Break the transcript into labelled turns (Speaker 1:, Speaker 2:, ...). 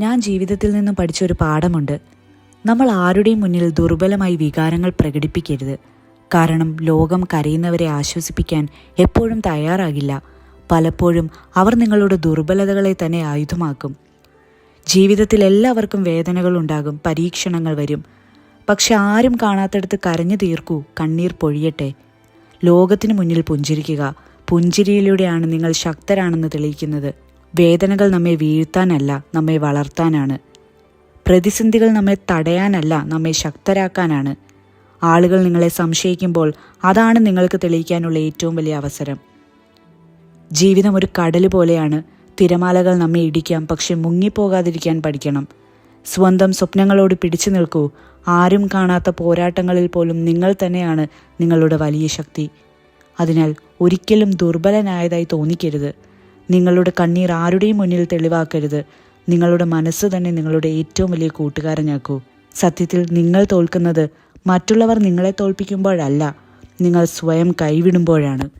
Speaker 1: ഞാൻ ജീവിതത്തിൽ നിന്നും പഠിച്ചൊരു പാഠമുണ്ട്. നമ്മൾ ആരുടെയും മുന്നിൽ ദുർബലമായി വികാരങ്ങൾ പ്രകടിപ്പിക്കരുത്. കാരണം ലോകം കരയുന്നവരെ ആശ്വസിപ്പിക്കാൻ എപ്പോഴും തയ്യാറാകില്ല. പലപ്പോഴും അവർ നിങ്ങളുടെ ദുർബലതകളെ തന്നെ ആയുധമാക്കും. ജീവിതത്തിൽ എല്ലാവർക്കും വേദനകൾ ഉണ്ടാകും പരീക്ഷണങ്ങൾ വരും. പക്ഷെ ആരും കാണാത്തടത്ത് കരഞ്ഞു തീർക്കൂ കണ്ണീർ പൊഴിയട്ടെ. ലോകത്തിന് മുന്നിൽ പുഞ്ചിരിക്കുക. പുഞ്ചിരിയിലൂടെയാണ് നിങ്ങൾ ശക്തരാണെന്ന് തെളിയിക്കുന്നത്. വേദനകൾ നമ്മെ വീഴ്ത്താനല്ല നമ്മെ വളർത്താനാണ്. പ്രതിസന്ധികൾ നമ്മെ തടയാനല്ല നമ്മെ ശക്തരാക്കാനാണ്. ആളുകൾ നിങ്ങളെ സംശയിക്കുമ്പോൾ അതാണ് നിങ്ങൾക്ക് തെളിയിക്കാനുള്ള ഏറ്റവും വലിയ അവസരം. ജീവിതം ഒരു കടൽ പോലെയാണ്. തിരമാലകൾ നമ്മെ ഇടിക്കാം പക്ഷെ മുങ്ങിപ്പോകാതിരിക്കാൻ പഠിക്കണം. സ്വന്തം സ്വപ്നങ്ങളോട് പിടിച്ചു നിൽക്കൂ. ആരും കാണാത്ത പോരാട്ടങ്ങളിൽ പോലും നിങ്ങൾ തന്നെയാണ് നിങ്ങളുടെ വലിയ ശക്തി. അതിനാൽ ഒരിക്കലും ദുർബലനായതായി തോന്നിക്കരുത്. നിങ്ങളുടെ കണ്ണീർ ആരുടെയും മുന്നിൽ തെളിവാക്കരുത്. നിങ്ങളുടെ മനസ്സ് തന്നെ നിങ്ങളുടെ ഏറ്റവും വലിയ കൂട്ടുകാരനാക്കൂ. സത്യത്തിൽ നിങ്ങൾ തോൽക്കുന്നത് മറ്റുള്ളവർ നിങ്ങളെ തോൽപ്പിക്കുമ്പോഴല്ല നിങ്ങൾ സ്വയം കൈവിടുമ്പോഴാണ്.